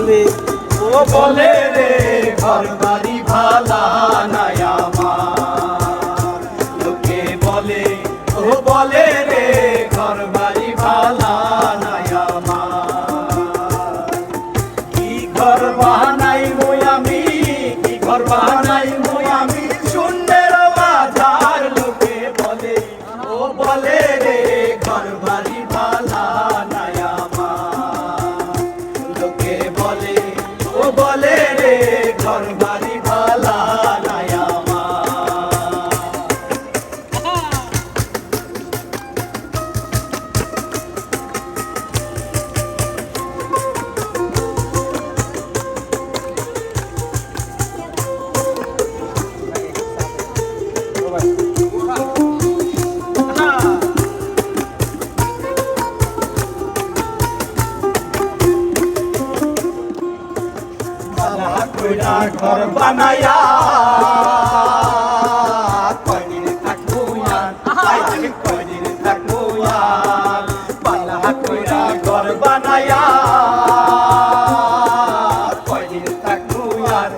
বলে ও বলে রে ঘর বাড়ি বলে দুইটা ঘর বানায়া কয়দিন থাকব আর কয়দিন থাকব আর পালা কইরা ঘর বানায়া কয়দিন থাকব আর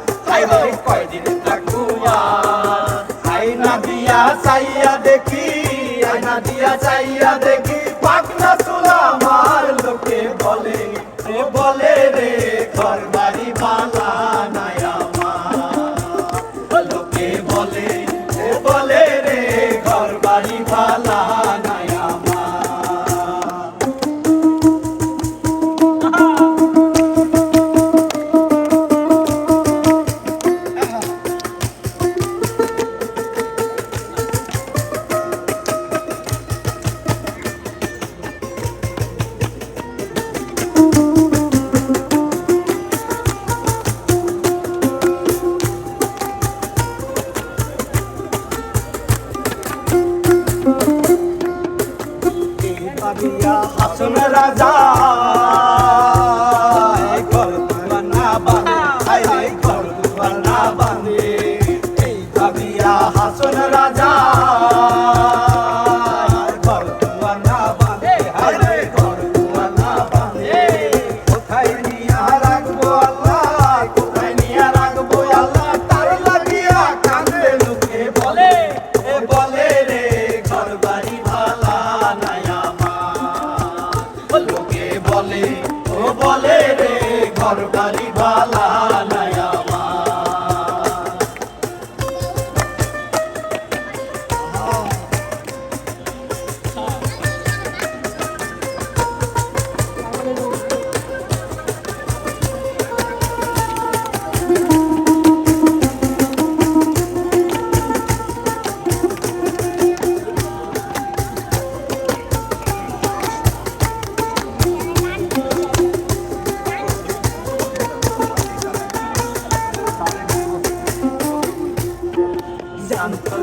কয়দিন থাকব আর আইনা দেখি আইনা দিয়া চাইয়া দেখি হাসন রাজা। চলে ও বলে রে ঘর বাড়ি বালা।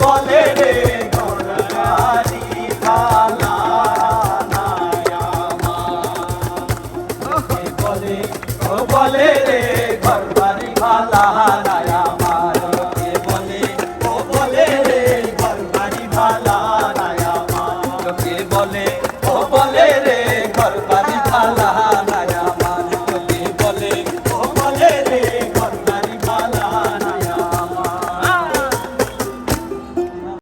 বলে রে গণারি থালা বলে ও বলে রে